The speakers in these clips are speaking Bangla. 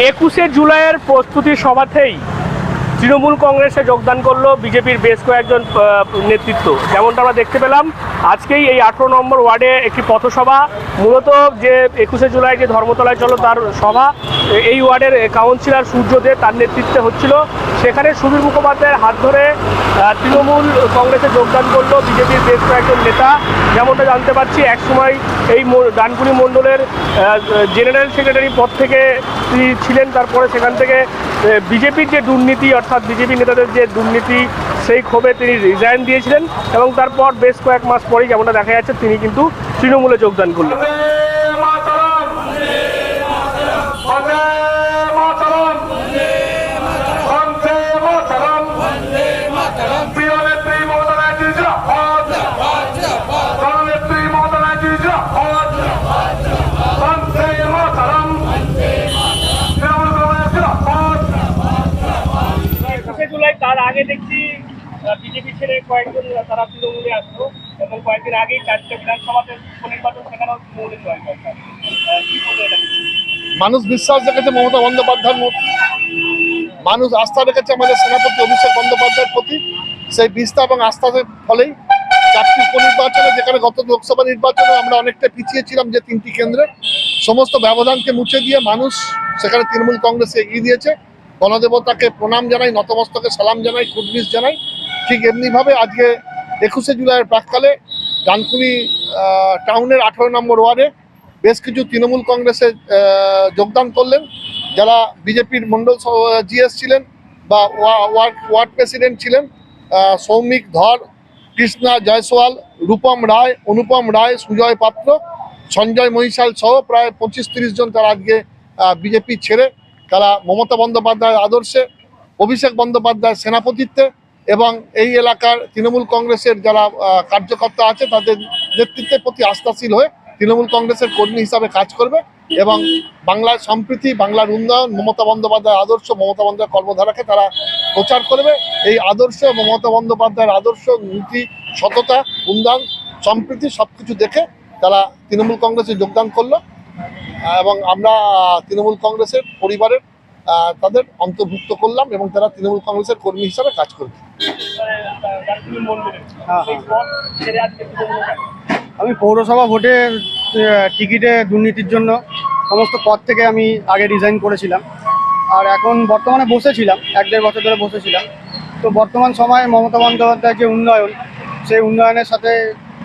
একুশে জুলাইয়ের প্রস্তুতি সভাতেই তৃণমূল কংগ্রেসে যোগদান করল বিজেপির বেশ কয়েকজন নেতৃত্ব। যেমনটা আমরা দেখতে পেলাম, আজকেই এই আঠেরো নম্বর ওয়ার্ডে একটি পথসভা। মূলত যে একুশে জুলাই যে ধর্মতলায় চলো তার সভা, এই ওয়ার্ডের কাউন্সিলর সূর্য দে তার নেতৃত্বে হচ্ছিল। সেখানে সুবীর মুখোপাধ্যায়ের হাত ধরে তৃণমূল কংগ্রেসে যোগদান করল বিজেপির বেশ কয়েকজন নেতা। যেমনটা জানতে পারছি একসময় এই ডানকুনি মণ্ডলের জেনারেল সেক্রেটারি পদ থেকে ছিলেন, তারপরে সেখান থেকে বিজেপির যে দুর্নীতি, অর্থাৎ বিজেপি নেতাদের যে দুর্নীতি, সেই ক্ষোভে তিনি রিজাইন দিয়েছিলেন এবং তারপর বেশ কয়েক মাস পরেই যেমনটা দেখা যাচ্ছে, তিনি কিন্তু তৃণমূলে যোগদান করলেন বন্দে মাতরম বন্দে মাতরম বন্দে মাতরম প্রিয় নেত্রী মমতা ব্যানার্জি জিন্দাবাদ জননেত্রী মমতা ব্যানার্জি জিন্দাবাদ বন্দে মাতরম তৃণমূল কংগ্রেস জিন্দাবাদ একুশে জুলাই তার আগে দেখছি বিজেপি ছেড়ে কয়েকজন তারা তৃণমূলে আসলো এবং কয়েকদিন আগেই চারটে বিধানসভাতে উপনির্বাচন সেখানেও তৃণমূলে মানুষ বিশ্বাস রেখেছে মমতা বন্দ্যোপাধ্যায়ের মধ্যে মানুষ আস্থা রেখেছে আমাদের সেনাপতি অভিষেক বন্দ্যোপাধ্যায়ের প্রতি। সেই বিস্তার এবং আস্থার ফলেই চারটি উপনির্বাচনে, যেখানে গত লোকসভা নির্বাচনে আমরা অনেকটা পিছিয়ে ছিলাম যে তিনটি কেন্দ্রে। সমস্ত ব্যবধানকে মুছে দিয়ে মানুষ সেখানে তৃণমূল কংগ্রেসে এগিয়ে দিয়েছে। গণদেবতাকে প্রণাম জানাই, নতমস্তকে সালাম জানাই কুটবিস জানাই। ঠিক এমনিভাবে আজকে একুশে জুলাইয়ের প্রাককালে ডানকুনি টাউনের আঠারো নম্বর ওয়ার্ডে বেশ কিছু তৃণমূল কংগ্রেসে যোগদান করলেন। যারা বিজেপির মণ্ডল জিএস ছিলেন বা ওয়া- ওয়ার্ড ওয়ার্ড প্রেসিডেন্ট ছিলেন সৌমিক ধর, কৃষ্ণা জয়সওয়াল, রূপম রায়, অনুপম রায়, সুজয় পাত্র, সঞ্জয় মহিশাল সহ প্রায় পঁচিশ তিরিশ জন তারা আজকে বিজেপি ছেড়ে তারা মমতা বন্দ্যোপাধ্যায়ের আদর্শে, অভিষেক বন্দ্যোপাধ্যায়ের সেনাপতিত্বে এবং এই এলাকার তৃণমূল কংগ্রেসের যারা কার্যকর্তা আছে, তাদের নেতৃত্বের প্রতি আস্থাশীল হয়ে তৃণমূল কংগ্রেসের কর্মী হিসাবে কাজ করবে এবং বাংলার সম্প্রীতি, বাংলার উন্নয়ন, মমতা বন্দ্যোপাধ্যায়ের আদর্শ, মমতা বন্দ্যোপাধ্যায়ের কর্মধারাকে তারা প্রচার করবে। এই আদর্শ, মমতা বন্দ্যোপাধ্যায়ের আদর্শ, নীতি, সততা, উন্নয়ন, সম্প্রীতি সব কিছু দেখে তারা তৃণমূল কংগ্রেসে যোগদান করল এবং আমরা তৃণমূল কংগ্রেসের পরিবারের তাদের অন্তর্ভুক্ত করলাম এবং তারা তৃণমূল কংগ্রেসের কর্মী হিসাবে কাজ করবে। আমি পৌরসভা ভোটে টিকিটে দুর্নীতির জন্য সমস্ত পদ থেকে আমি আগে রিজাইন করেছিলাম। আর এখন বর্তমানে বসেছিলাম, এক দেড় বছর ধরে বসেছিলাম। তো বর্তমান সময়ে মমতা বন্দ্যোপাধ্যায়ের যে উন্নয়ন, সেই উন্নয়নের সাথে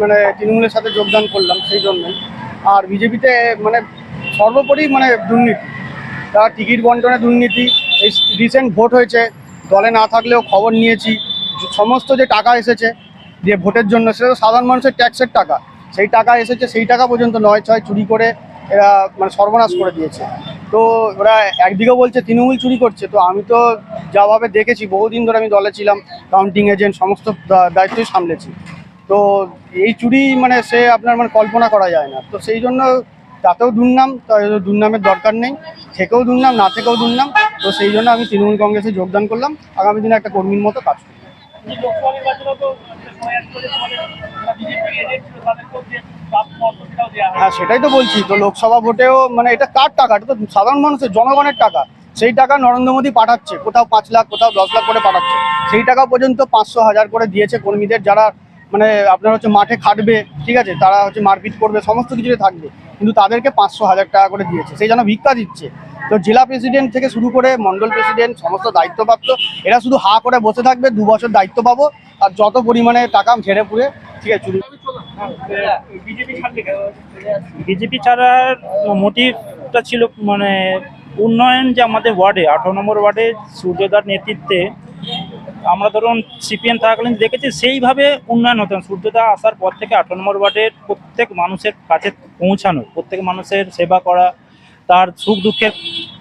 মানে তৃণমূলের সাথে যোগদান করলাম সেই জন্যই। আর বিজেপিতে মানে সর্বোপরি মানে দুর্নীতি। তার টিকিট বন্টনে দুর্নীতি, এই রিসেন্ট ভোট হয়েছে দলে না থাকলেও খবর নিয়েছি। সমস্ত যে টাকা এসেছে যে ভোটের জন্য, সেটা তো সাধারণ মানুষের ট্যাক্সের টাকা। সেই টাকা এসেছে, সেই টাকা পর্যন্ত নয় ছয় চুরি করে এরা মানে সর্বনাশ করে দিয়েছে। তো ওরা একদিকে বলছে, তৃণমূল চুরি করছে। তো আমি তো যাভাবে দেখেছি, বহুদিন ধরে আমি দলে ছিলাম, কাউন্টিং এজেন্ট, সমস্ত দায়িত্বই সামলেছি। তো এই চুরি মানে সে আপনার মানে কল্পনা করা যায় না। তো সেই জন্য তাতেও দুর্নাম দুর্নামের দরকার নেই। থেকেও দুর্নাম, না থেকেও দুর্নাম। তো সেই জন্য আমি তৃণমূল কংগ্রেসে যোগদান করলাম। আগামী দিনে একটা কর্মীর মতো কাজ করব। হয় সেটাই তো বলছি। তো লোকসভা ভোটেও মানে এটা কার টাকা? এটা তো সাধারণ মানুষের জনগণের টাকা। সেই টাকা নরেন্দ্র মোদী পাঠাচ্ছে কোথাও পাঁচ লাখ কোথাও দশ লাখ করে পাঠাচ্ছে। সেই টাকা পর্যন্ত পাঁচশো হাজার করে দিয়েছে কর্মীদের যারা মানে আপনার হচ্ছে মাঠে খাটবে ঠিক আছে? তারা হচ্ছে মারপিট করবে সমস্ত কিছুতে থাকবে। কিন্তু তাদেরকে পাঁচশো হাজার টাকা করে দিয়েছে। সেই জন্য ভিক্ষা দিচ্ছে। তো জেলা প্রেসিডেন্ট থেকে শুরু করে মন্ডল প্রেসিডেন্ট সমস্ত দায়িত্বপ্রাপ্ত, এরা শুধু হা করে বসে থাকবে, দু বছর দায়িত্ব পাবো, আর যত পরিমাণে টাকা ঝেড়ে পুড়ে, ঠিক আছে, চুরি বিজেপি ছাড়ার মোটিভটা ছিল মানে উন্নয়ন যে আমাদের ওয়ার্ডে, আঠারো নম্বর ওয়ার্ডে সূর্যদার নেতৃত্বে, আমরা ধরুন সিপিএম থাকাকালীন দেখেছি, সেইভাবে উন্নয়ন হতো না। সূর্যদা আসার পর থেকে আঠারো নম্বর ওয়ার্ডের প্রত্যেক মানুষের কাছে পৌঁছানো, প্রত্যেক মানুষের সেবা করা তার সুখ দুঃখের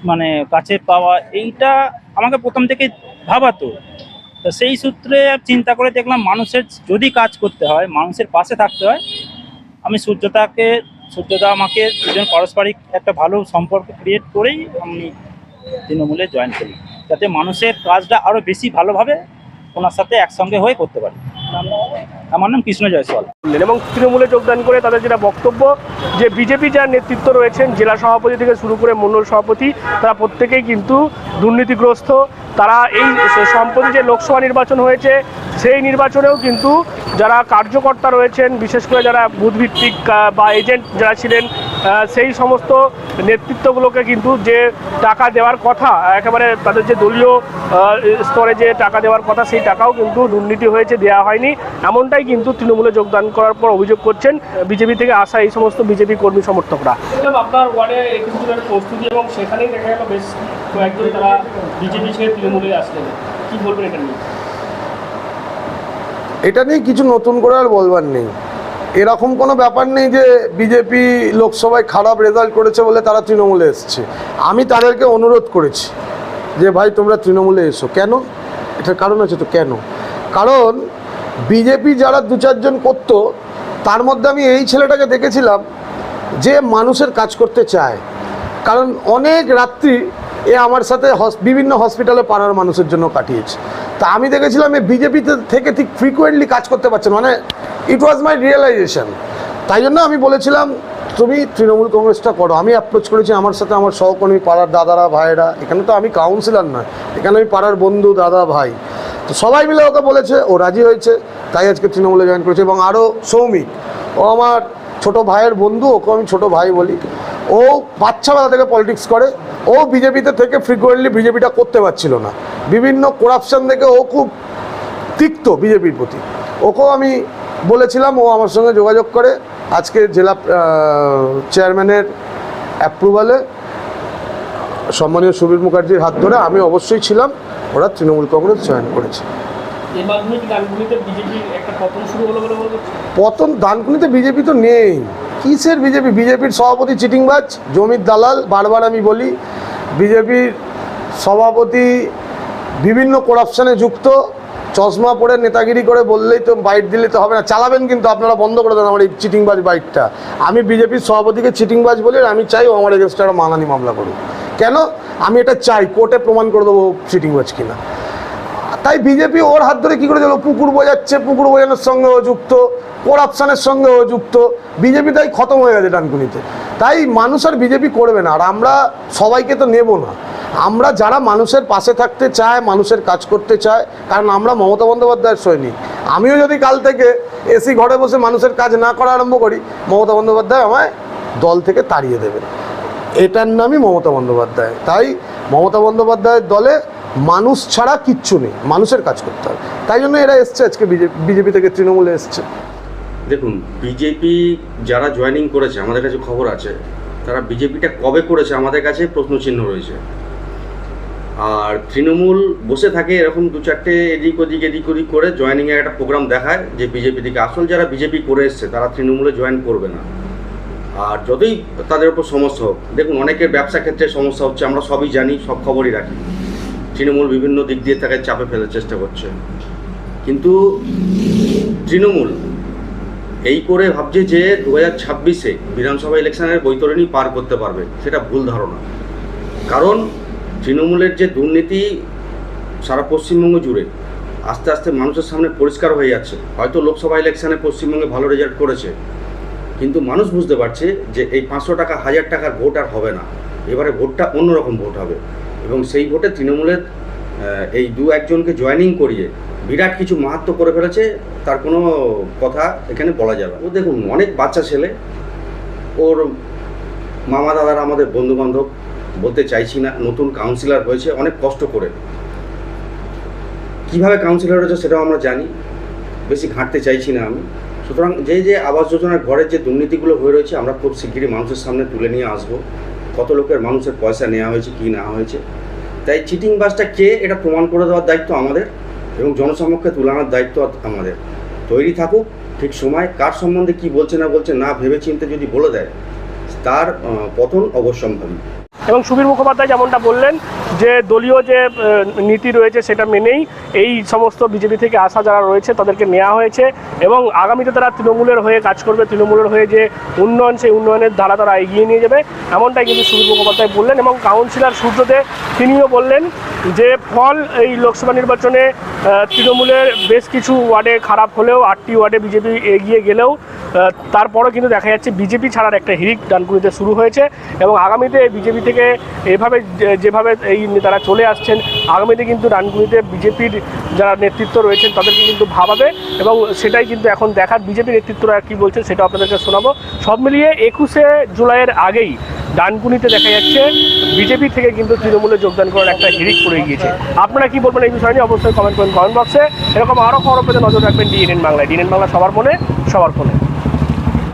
মানে কাছে পাওয়া, এইটা আমাকে প্রথম থেকে ভাবাতো। তো সেই সূত্রে চিন্তা করে দেখলাম মানুষের যদি কাজ করতে হয়, মানুষের পাশে থাকতে হয়, আমি সূর্যতাকে সূর্যদা আমাকে দুজন পারস্পরিক একটা ভালো সম্পর্ক ক্রিয়েট করেই আমি তৃণমূলে জয়েন করি। যাতে মানুষের কাজটা আরও বেশি ভালোভাবে ওনার সাথে একসঙ্গে হয়ে করতে পারি। আমার নাম কৃষ্ণ জয়সওয়াল। এবং তৃণমূলে যোগদান করে তাদের যেটা বক্তব্য, যে বিজেপি যার নেতৃত্ব রয়েছেন, জেলা সভাপতি থেকে শুরু করে মণ্ডল সভাপতি, তারা প্রত্যেকেই কিন্তু দুর্নীতিগ্রস্ত। তারা এই সম্প্রতি যে লোকসভা নির্বাচন হয়েছে, সেই নির্বাচনেও কিন্তু যারা কার্যকর্তা রয়েছেন, বিশেষ করে যারা বুথভিত্তিক বা এজেন্ট যারা ছিলেন সেই সমস্ত নেতৃত্বগুলোকে কিন্তু যে টাকা দেওয়ার কথা একেবারে তাদের যে দলীয় স্তরে যে টাকা দেওয়ার কথা সেই টাকাও কিন্তু দুর্নীতি হয়েছে দেওয়া হয়নি। এমনটাই কিন্তু তৃণমূলে যোগদান করার পর অভিযোগ করছেন বিজেপি থেকে আসা এই সমস্ত বিজেপি কর্মী সমর্থকরা। আপনার ওয়ার্ডে প্রস্তুতি এবং সেখানেই দেখা গেল বেশ কয়েকজন তারা বিজেপি ছেড়ে তৃণমূলে আসলেন। কি বলবেন এটা নিয়ে? এটা নিয়ে কিছু নতুন করে আর বলবার নেই। এরকম কোনো ব্যাপার নেই যে বিজেপি লোকসভায় খারাপ রেজাল্ট করেছে বলে তারা তৃণমূলে এসছে। আমি তাদেরকে অনুরোধ করেছি যে, ভাই, তোমরা তৃণমূলে এসো। কেন? এটার কারণ আছে তো কেন? কারণ বিজেপি যারা দু চারজন করতো, তার মধ্যে আমি এই ছেলেটাকে দেখেছিলাম যে মানুষের কাজ করতে চায়। কারণ অনেক রাত্রি এ আমার সাথে বিভিন্ন হসপিটালে পাড়ার মানুষের জন্য কাটিয়েছে। তা আমি দেখেছিলাম এ বিজেপিতে থেকে ঠিক ফ্রিকুয়েন্টলি কাজ করতে পারছে মানে ইট ওয়াজ মাই রিয়েলাইজেশন তাই জন্য আমি বলেছিলাম, তুমি তৃণমূল কংগ্রেসটা করো। আমি অ্যাপ্রোচ করেছি আমার সাথে আমার সহকর্মী, পাড়ার দাদারা, ভাইয়েরা। এখানে তো আমি কাউন্সিলর না এখানে আমি পাড়ার বন্ধু, দাদা, ভাই। তো সবাই মিলে ওকে বলেছে, ও রাজি হয়েছে, তাই আজকে তৃণমূলে জয়েন করেছে এবং আরও সৌমিক ও আমার ছোট ভাইয়ের বন্ধু ওকে আমি ছোট ভাই বলি। ও বাচ্চাবেলা থেকে পলিটিক্স করে ও বিজেপিতে থেকে ফ্রিকুয়েন্টলি বিজেপিটা করতে পারছিল না। বিভিন্ন করাপশন থেকে ও খুব তিক্ত বিজেপির প্রতি। ওকেও আমি বলেছিলাম ও আমার সঙ্গে যোগাযোগ করে আজকে জেলা চেয়ারম্যানের অ্যাপ্রুভালে সম্মানীয় সুবীর মুখার্জির হাত ধরে আমি অবশ্যই ছিলাম ওরা তৃণমূল কংগ্রেস জয়েন করছে। পতন দানকুনিতে বিজেপি তো নেই। কিসের বিজেপি? বিজেপির সভাপতি চিটিংবাজ, জমির দালাল, বারবার আমি বলি, বিজেপির সভাপতি বিভিন্ন করাপশনে যুক্ত, চশমা পরে নেতাগিরি করে বললেই তো বাইট দিলে তো হবে না। চালাবেন কিন্তু, আপনারা বন্ধ করে দেন আমার এই চিটিংবাজ বাইকটা আমি বিজেপির সভাপতিকে চিটিংবাজ বলি আমি চাই আমার এগেনস্টে একটা মানহানি মামলা করুক। কেন? আমি এটা চাই, কোর্টে প্রমাণ করে দেবো চিটিংবাজ কিনা। তাই বিজেপি ওর হাত ধরে কী করে চলো পুকুর বোঝাচ্ছে, পুকুর বোঝানোর সঙ্গেও যুক্ত। করাপশনের সঙ্গেও যুক্ত, বিজেপি তাই খতম হয়ে গেছে ডানকুনিতে। তাই মানুষ আর বিজেপি করবে না, আর আমরা সবাইকে তো নেব না। আমরা যারা মানুষের পাশে থাকতে চায়, মানুষের কাজ করতে চায়, কারণ আমরা মমতা বন্দ্যোপাধ্যায়ের সৈনিক। আমিও যদি কাল থেকে এসি ঘরে বসে মানুষের কাজ না করা আরম্ভ করি, মমতা বন্দ্যোপাধ্যায় আমায় দল থেকে তাড়িয়ে দেবেন। এটার নামই মমতা বন্দ্যোপাধ্যায়। তাই মমতা বন্দ্যোপাধ্যায়ের দলে মানুষ ছাড়া কিচ্ছু নেই, মানুষের কাজ করতে হবে। তাই জন্য এরা এসছে, আজকে বিজেপি থেকে তৃণমূলে এসছে। দেখুন বিজেপি যারা জয়েনিং করেছে, আমাদের কাছে খবর আছে, তারা বিজেপিটা কবে করেছে, আমাদের কাছে প্রশ্নচিহ্ন রয়েছে। আর তৃণমূল বসে থাকে এরকম দু চারটে এদিক ওদিক এদিক ওদিক করে জয়েনিংয়ের একটা প্রোগ্রাম দেখায় যে বিজেপি থেকে আসল যারা বিজেপি করে এসছে, তারা তৃণমূলে জয়েন করবে না। আর যতই তাদের উপর সমস্যা হোক, দেখুন, অনেকের ব্যবসা ক্ষেত্রে সমস্যা হচ্ছে, আমরা সবই জানি, সব খবরই রাখি। তৃণমূল বিভিন্ন দিক দিয়ে তাকে চাপে ফেলার চেষ্টা করছে। কিন্তু তৃণমূল এই করে ভাবছে যে দু হাজার ছাব্বিশে বিধানসভা ইলেকশনের বৈতরণী পার করতে পারবে, সেটা ভুল ধারণা। কারণ তৃণমূলের যে দুর্নীতি সারা পশ্চিমবঙ্গ জুড়ে আস্তে আস্তে মানুষের সামনে পরিষ্কার হয়ে যাচ্ছে। হয়তো লোকসভা ইলেকশনে পশ্চিমবঙ্গে ভালো রেজাল্ট করেছে, কিন্তু মানুষ বুঝতে পারছে যে এই পাঁচশো টাকা, হাজার টাকার ভোট আর হবে না। এবারে ভোটটা অন্যরকম ভোট হবে এবং সেই ভোটে তৃণমূলের এই দু একজনকে জয়েনিং করিয়ে বিরাট কিছু মাহাত্ম করে ফেলেছে, তার কোনো কথা এখানে বলা যাবে। ও দেখুন, অনেক বাচ্চা ছেলে, ওর মামা দাদারা আমাদের বন্ধু বান্ধব বলতে চাইছি না, নতুন কাউন্সিলর হয়েছে, অনেক কষ্ট করে। কীভাবে কাউন্সিলর হয়েছে সেটাও আমরা জানি, বেশি ঘাঁটতে চাইছি না আমি। সুতরাং যে যে আবাস যোজনার ঘরের যে দুর্নীতিগুলো হয়ে রয়েছে, আমরা খুব শিগগিরই মানুষের সামনে তুলে নিয়ে আসব, কত লোকের মানুষের পয়সা নেওয়া হয়েছে, কি না হয়েছে। তাই চিটিং বাসটা কে এটা প্রমাণ করে দেওয়ার দায়িত্ব আমাদের এবং জনসমক্ষে তুলানোর দায়িত্ব আমাদের। তৈরি থাকুক, ঠিক সময়, কার সম্বন্ধে কি বলছে না বলছে না ভেবে চিনতে যদি বলে দেয়, তার পতন অবশ্যম্ভাবী। এবং সুবীর মুখোপাধ্যায় যেমনটা বললেন যে দলীয় যে নীতি রয়েছে সেটা মেনেই এই সমস্ত বিজেপি থেকে আসা যারা রয়েছে তাদেরকে নেওয়া হয়েছে এবং আগামীতে তারা তৃণমূলের হয়ে কাজ করবে, তৃণমূলের হয়ে যে উন্নয়ন সেই উন্নয়নের ধারা তারা এগিয়ে নিয়ে যাবে, এমনটাই কিন্তু সুদীপ মুখোপাধ্যায় বললেন এবং কাউন্সিলর সূর্যদেব তিনিও বললেন যে ফল এই লোকসভা নির্বাচনে তৃণমূলের বেশ কিছু ওয়ার্ডে খারাপ হলেও, আটটি ওয়ার্ডে বিজেপি এগিয়ে গেলেও তারপরও কিন্তু দেখা যাচ্ছে বিজেপি ছাড়ার একটা হিরিক ডানকুনিতে শুরু হয়েছে এবং আগামীতে বিজেপি থেকে এভাবে যেভাবে এই নেতারা চলে আসছেন, আগামীতে কিন্তু ডানকুনিতে বিজেপির যারা নেতৃত্ব রয়েছেন, তাদেরকে কিন্তু ভাবাবে এবং সেটাই কিন্তু এখন দেখার বিজেপি নেতৃত্বরা কী বলছেন সেটা আপনাদেরকে শোনাবো। সব মিলিয়ে একুশে জুলাইয়ের আগেই ডানকুনিতে দেখা যাচ্ছে, বিজেপি থেকে কিন্তু তৃণমূলে যোগদান করার একটা হিড়িক পড়ে গিয়েছে। আপনারা কি বলবেন এই বিষয় নিয়ে? অবশ্যই কমেন্ট করুন কমেন্ট বক্সে। এরকম আরও খবর পেতে নজর রাখবেন ডিএনএন বাংলায়। ডিএনএন বাংলা সবার মনে, সবার ফোনে।